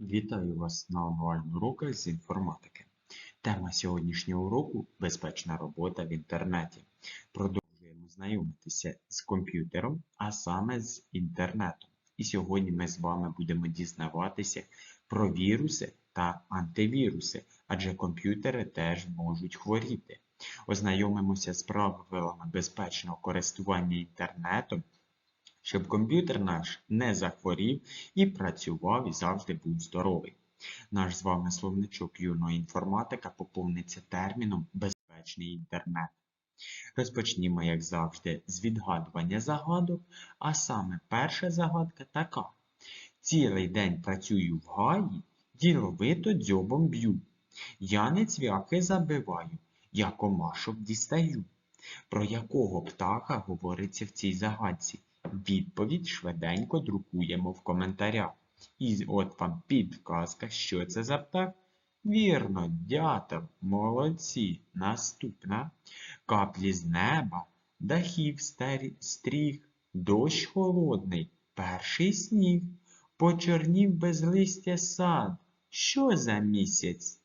Вітаю вас на онлайн-уроках з інформатики. Тема сьогоднішнього уроку безпечна робота в інтернеті. Продовжуємо знайомитися з комп'ютером, а саме з інтернетом. І сьогодні ми з вами будемо дізнаватися про віруси та антивіруси, адже комп'ютери теж можуть хворіти. Ознайомимося з правилами безпечного користування інтернетом щоб комп'ютер наш не захворів і працював і завжди був здоровий. Наш з вами словничок юного інформатика поповниться терміном безпечний інтернет. Розпочнімо, як завжди, з відгадування загадок, а саме перша загадка така. Цілий день працюю в гаї, діловито дзьобом б'ю. Я не цвяхи забиваю, я комашок дістаю. Про якого птаха говориться в цій загадці? Відповідь швиденько друкуємо в коментарях. І от вам підказка, що це за птах? Вірно, дятел, молодці. Наступна. Каплі з неба, дахів старі, дощ холодний, перший сніг, почорнів без листя сад. Що за місяць?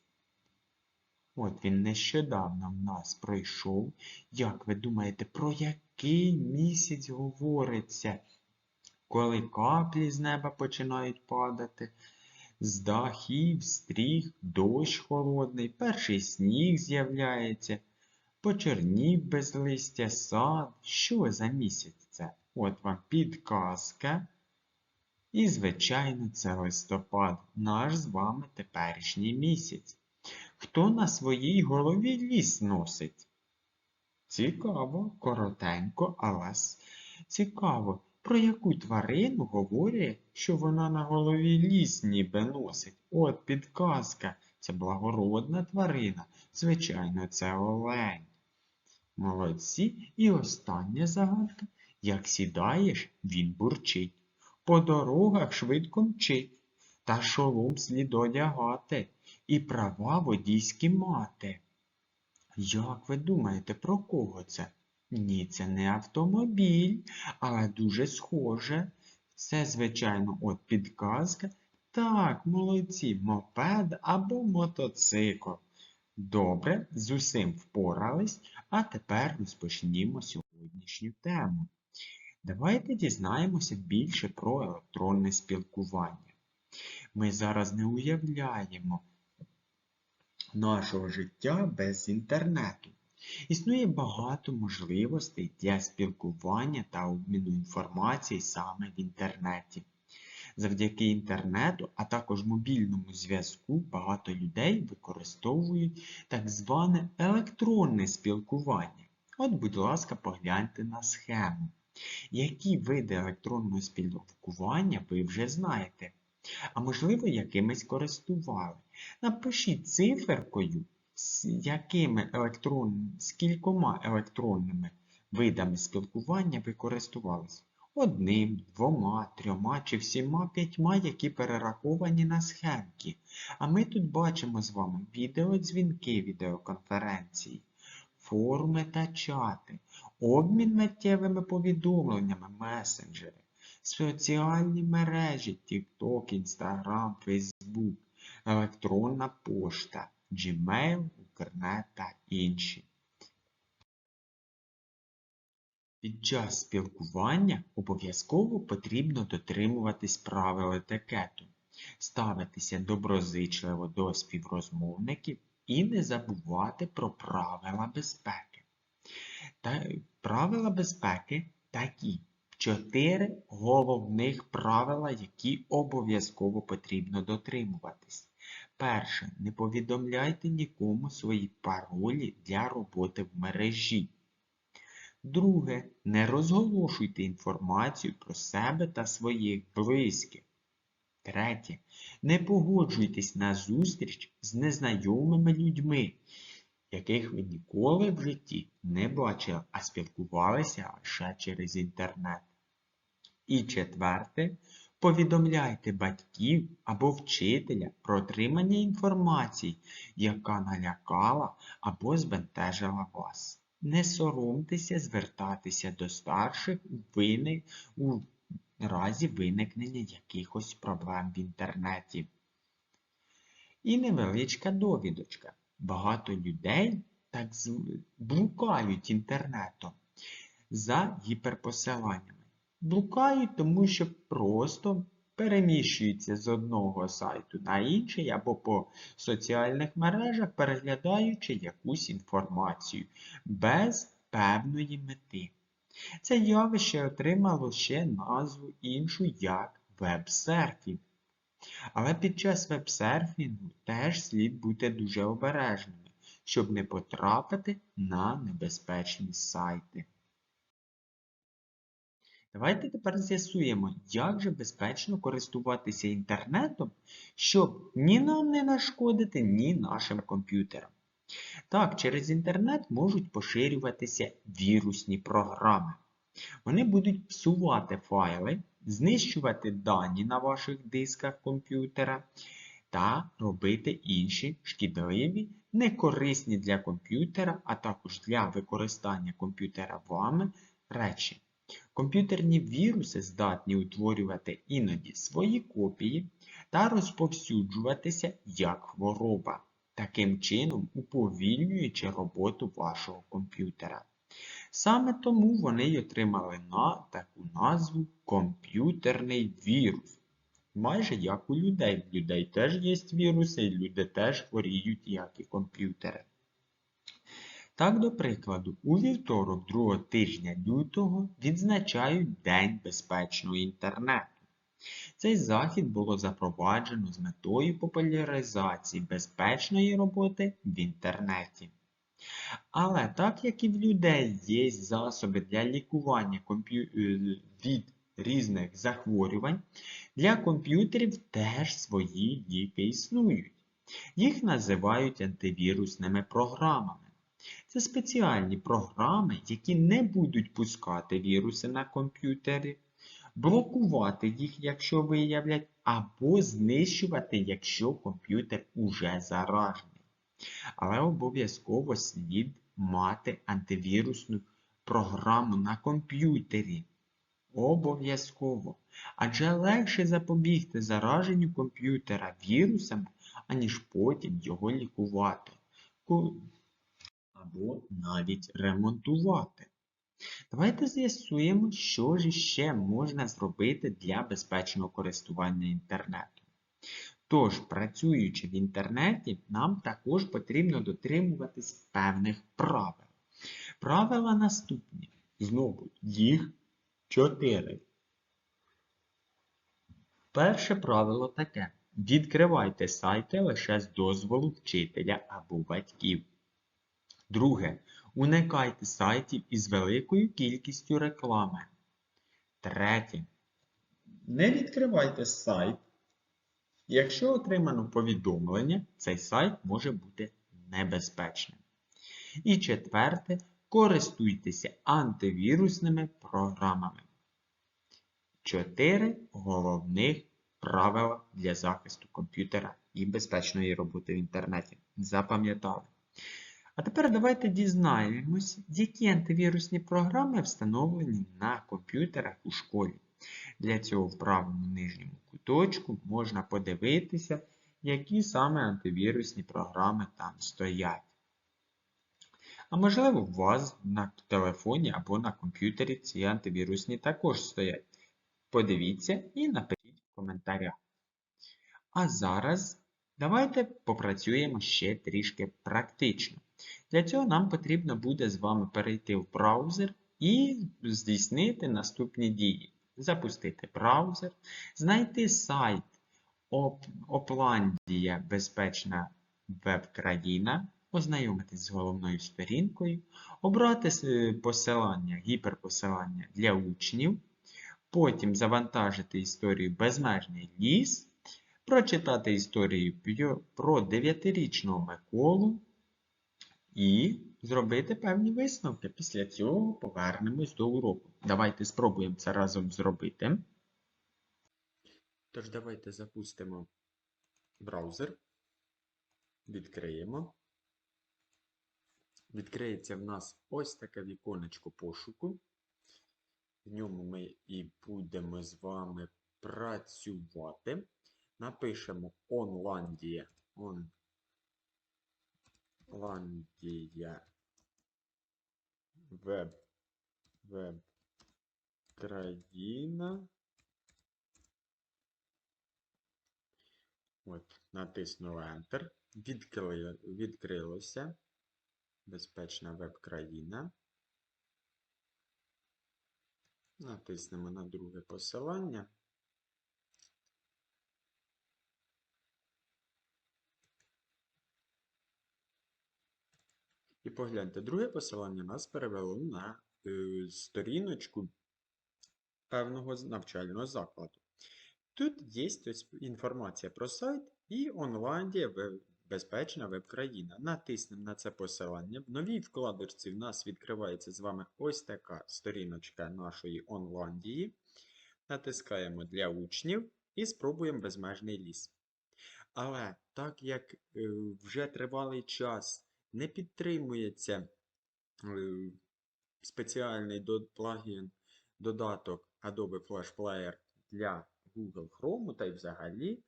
От він нещодавно в нас пройшов. Як ви думаєте, про який місяць говориться, коли каплі з неба починають падати? З дахів, стріх, дощ холодний, перший сніг з'являється, почернів без листя сад. Що за місяць це? От вам підказка. І, звичайно, це листопад, наш з вами теперішній місяць. Хто на своїй голові ліс носить? Цікаво, коротенько, але цікаво, про яку тварину говорять, що вона на голові ліс ніби носить. От підказка. Це благородна тварина. Звичайно, це олень. Молодці. І остання загадка. Як сідаєш, він бурчить. По дорогах швидко мчить. Та шолом слід одягати і права водійські мати. Як ви думаєте, про кого це? Ні, це не автомобіль, але дуже схоже. Це, звичайно, от підказка. Так, молодці, мопед або мотоцикл. Добре, з усім впорались, а тепер розпочнімо сьогоднішню тему. Давайте дізнаємося більше про електронне спілкування. Ми зараз не уявляємо нашого життя без інтернету. Існує багато можливостей для спілкування та обміну інформації саме в інтернеті. Завдяки інтернету, а також мобільному зв'язку, багато людей використовують так зване електронне спілкування. От, будь ласка, погляньте на схему. Які види електронного спілкування ви вже знаєте? А можливо, якимись користували. Напишіть циферкою, з якими електрон... з кількома електронними видами спілкування ви користувалися. Одним, двома, трьома чи всіма п'ятьма, які перераховані на схемки. А ми тут бачимо з вами відеодзвінки, відеоконференції, форуми та чати, обмін миттєвими повідомленнями, месенджери, соціальні мережі TikTok, Instagram, Facebook, електронна пошта, Gmail, Укрнет та інші. Під час спілкування обов'язково потрібно дотримуватись правил етикету, ставитися доброзичливо до співрозмовників і не забувати про правила безпеки. Та правила безпеки такі. Чотири головних правила, які обов'язково потрібно дотримуватись. Перше. Не повідомляйте нікому свої паролі для роботи в мережі. Друге. Не розголошуйте інформацію про себе та своїх близьких. Третє. Не погоджуйтесь на зустріч з незнайомими людьми, яких ви ніколи в житті не бачили, а спілкувалися лише через інтернет. І четверте. Повідомляйте батьків або вчителя про отримання інформації, яка налякала або збентежила вас. Не соромтеся звертатися до старших вини... у разі виникнення якихось проблем в інтернеті. І невеличка довідочка. Багато людей так блукають інтернетом за гіперпосиланнями. Блукають, тому що просто переміщуються з одного сайту на інший або по соціальних мережах, переглядаючи якусь інформацію без певної мети. Це явище отримало ще назву іншу як веб-серфінг. Але під час веб-серфінгу теж слід бути дуже обережними, щоб не потрапити на небезпечні сайти. Давайте тепер з'ясуємо, як же безпечно користуватися інтернетом, щоб ні нам не нашкодити, ні нашим комп'ютерам. Так, через інтернет можуть поширюватися вірусні програми. Вони будуть псувати файли, знищувати дані на ваших дисках комп'ютера та робити інші шкідливі, некорисні для комп'ютера, а також для використання комп'ютера вами речі. Комп'ютерні віруси здатні утворювати іноді свої копії та розповсюджуватися як хвороба, таким чином уповільнюючи роботу вашого комп'ютера. Саме тому вони й отримали на таку назву комп'ютерний вірус. Майже як у людей. В людей теж є віруси, і люди теж хворіють, як і комп'ютери. Так, до прикладу, у вівторок другого тижня лютого відзначають День безпечного інтернету. Цей захід було запроваджено з метою популяризації безпечної роботи в інтернеті. Але так як і в людей є засоби для лікування е, від різних захворювань, для комп'ютерів теж свої ліки існують. Їх називають антивірусними програмами. Це спеціальні програми, які не будуть пускати віруси на комп'ютері, блокувати їх, якщо виявлять, або знищувати, якщо комп'ютер уже заражений. Але обов'язково слід мати антивірусну програму на комп'ютері. Обов'язково. Адже легше запобігти зараженню комп'ютера вірусами, аніж потім його лікувати. Або навіть ремонтувати. Давайте з'ясуємо, що ж ще можна зробити для безпечного користування інтернетом. Тож, працюючи в інтернеті, нам також потрібно дотримуватись певних правил. Правила наступні. Знову їх чотири. Перше правило таке. Відкривайте сайти лише з дозволу вчителя або батьків. Друге. Уникайте сайтів із великою кількістю реклами. Третє. Не відкривайте сайт. Якщо отримано повідомлення, цей сайт може бути небезпечним. І четверте. Користуйтеся антивірусними програмами. Чотири головних правила для захисту комп'ютера і безпечної роботи в інтернеті. Запам'ятали. А тепер давайте дізнаємось, які антивірусні програми встановлені на комп'ютерах у школі. Для цього в правому нижньому куточку можна подивитися, які саме антивірусні програми там стоять. А можливо, у вас на телефоні або на комп'ютері ці антивірусні також стоять. Подивіться і напишіть в коментарях. А зараз давайте попрацюємо ще трішки практично. Для цього нам потрібно буде з вами перейти в браузер і здійснити наступні дії. Запустити браузер, знайти сайт Оп- Опландія Безпечна веб-країна, ознайомитись з головною сторінкою, обрати посилання, гіперпосилання для учнів, потім завантажити історію Безмежний ліс, прочитати історію про 9-річного Миколу і зробити певні висновки. Після цього повернемось до уроку. Давайте спробуємо це разом зробити. Тож давайте запустимо браузер. Відкриємо. Відкриється в нас ось таке віконечко пошуку. В ньому ми і будемо з вами працювати. Напишемо Онландія Онландія. Веб. Веб. Країна. От, натиснули Enter. Відкрили, відкрилося. Безпечна веб-країна. Натиснемо на друге посилання. І погляньте, друге посилання нас перевело на е, сторіночку певного навчального закладу. Тут є інформація про сайт і Онландія безпечна веб-країна. Натиснемо на це посилання. В новій вкладочці в нас відкривається з вами ось така сторіночка нашої Онландії. Натискаємо для учнів і спробуємо безмежний ліс. Але так як е, вже тривалий час не підтримується е, спеціальний плагін, додаток Adobe Flash Player для Google Chrome, та й взагалі,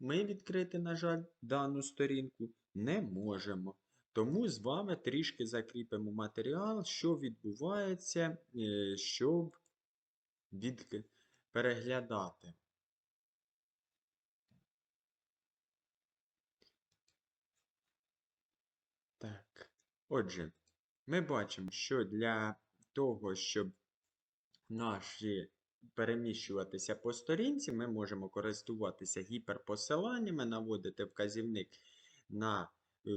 ми відкрити, на жаль, дану сторінку не можемо. Тому з вами трішки закріпимо матеріал, що відбувається, е, щоб від... переглядати. Так, отже, ми бачимо, що для того, щоб наші переміщуватися по сторінці, ми можемо користуватися гіперпосиланнями, наводити вказівник на е,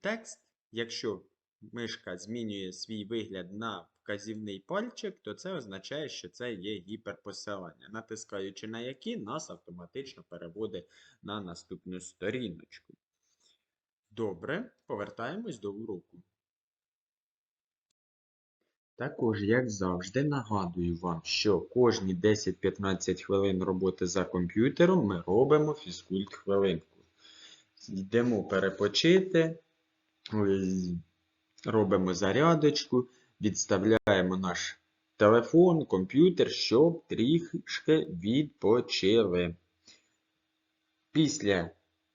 текст. Якщо мишка змінює свій вигляд на вказівний пальчик, то це означає, що це є гіперпосилання. Натискаючи на які, нас автоматично переводить на наступну сторіночку. Добре, повертаємось до уроку. Також, як завжди, нагадую вам, що кожні 10-15 хвилин роботи за комп'ютером ми робимо фізкульт хвилинку. Йдемо перепочити, робимо зарядочку, відставляємо наш телефон, комп'ютер, щоб трішки відпочили. Після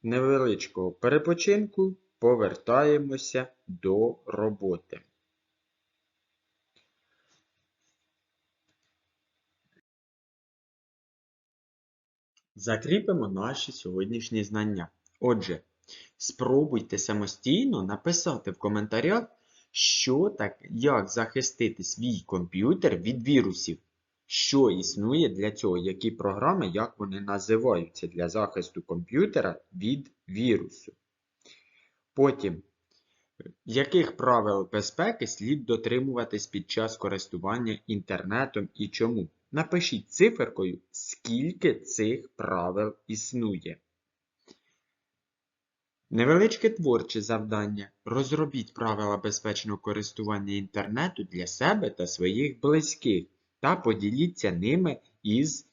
невеличкого перепочинку повертаємося до роботи. Закріпимо наші сьогоднішні знання. Отже, спробуйте самостійно написати в коментарях, що так, як захистити свій комп'ютер від вірусів. Що існує для цього, які програми, як вони називаються для захисту комп'ютера від вірусу. Потім, яких правил безпеки слід дотримуватись під час користування інтернетом і чому? Напишіть циферкою, скільки цих правил існує. Невеличке творче завдання. Розробіть правила безпечного користування інтернету для себе та своїх близьких та поділіться ними із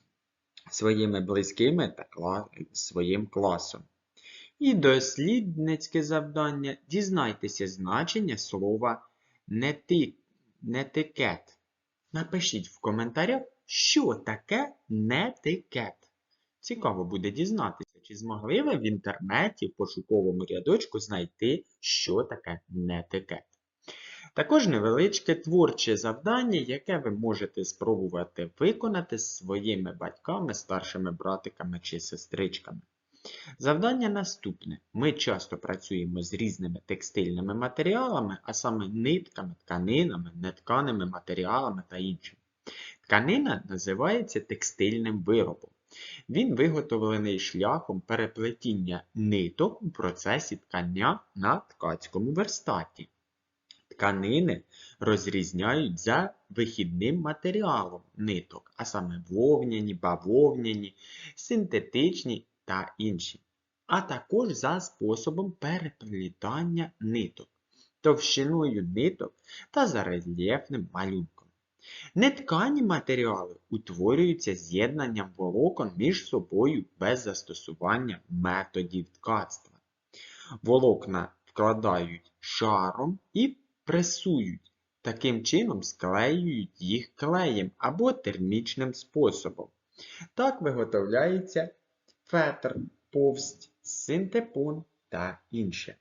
своїми близькими та своїм класом. І дослідницьке завдання. Дізнайтеся значення слова нети... нетикет. Напишіть в коментарях, що таке нетикет. Цікаво буде дізнатися, чи змогли ви в інтернеті в пошуковому рядочку знайти, що таке нетикет. Також невеличке творче завдання, яке ви можете спробувати виконати з своїми батьками, старшими братиками чи сестричками. Завдання наступне. Ми часто працюємо з різними текстильними матеріалами, а саме нитками, тканинами, нетканими матеріалами та іншим. Тканина називається текстильним виробом. Він виготовлений шляхом переплетіння ниток у процесі ткання на ткацькому верстаті. Тканини розрізняють за вихідним матеріалом ниток, а саме вовняні, бавовняні, синтетичні та інші, а також за способом переплітання ниток, товщиною ниток та за рельєфним малюнком. Неткані матеріали утворюються з'єднанням волокон між собою без застосування методів ткацтва. Волокна вкладають шаром і пресують, таким чином склеюють їх клеєм або термічним способом. Так виготовляється фетр, повсть, синтепон, та інше.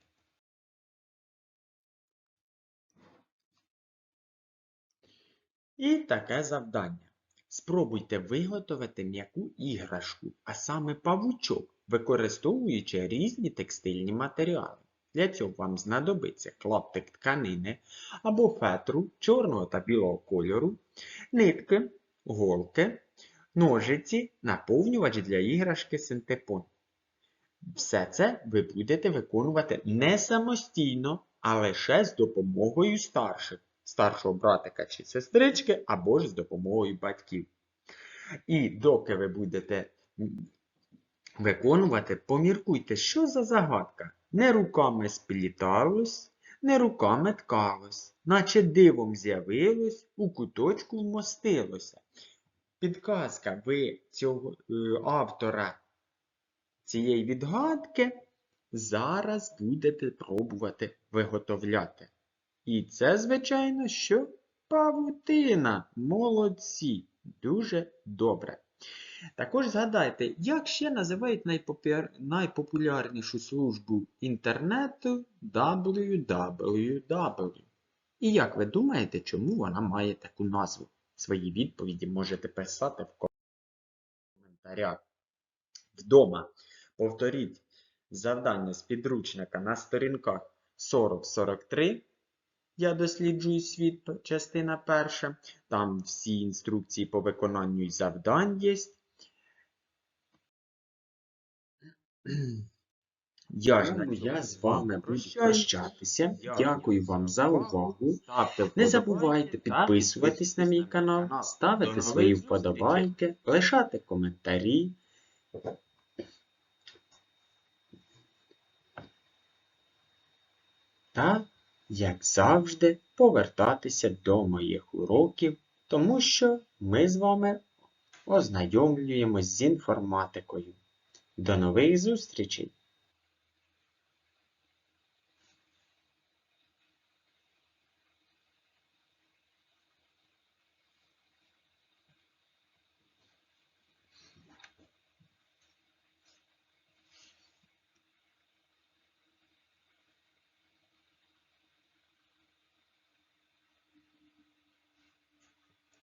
І таке завдання. Спробуйте виготовити м'яку іграшку, а саме павучок, використовуючи різні текстильні матеріали. Для цього вам знадобиться клаптик тканини або фетру чорного та білого кольору, нитки, голки, ножиці, наповнювач для іграшки синтепон. Все це ви будете виконувати не самостійно, а лише з допомогою старших, старшого братика чи сестрички, або ж з допомогою батьків. І доки ви будете виконувати, поміркуйте, що за загадка. Не руками спліталось, не руками ткалось, наче дивом з'явилось, у куточку вмостилося. Підказка, ви цього е, автора цієї відгадки зараз будете пробувати виготовляти. І це, звичайно, що павутина. Молодці. Дуже добре. Також згадайте, як ще називають найпопуляр- найпопулярнішу службу інтернету www. І як ви думаєте, чому вона має таку назву? Свої відповіді можете писати в коментарях. Вдома повторіть завдання з підручника на сторінках 40-43. Я досліджую світ, частина перша. Там всі інструкції по виконанню завдань є. Я ж Тому я з вами буду прощатися. Дякую Дякую вам за увагу. Не забувайте підписуватись на мій канал, ставити свої вподобайки, лишати коментарі. Та, як завжди, повертатися до моїх уроків, тому що ми з вами ознайомлюємось з інформатикою. До нових зустрічей!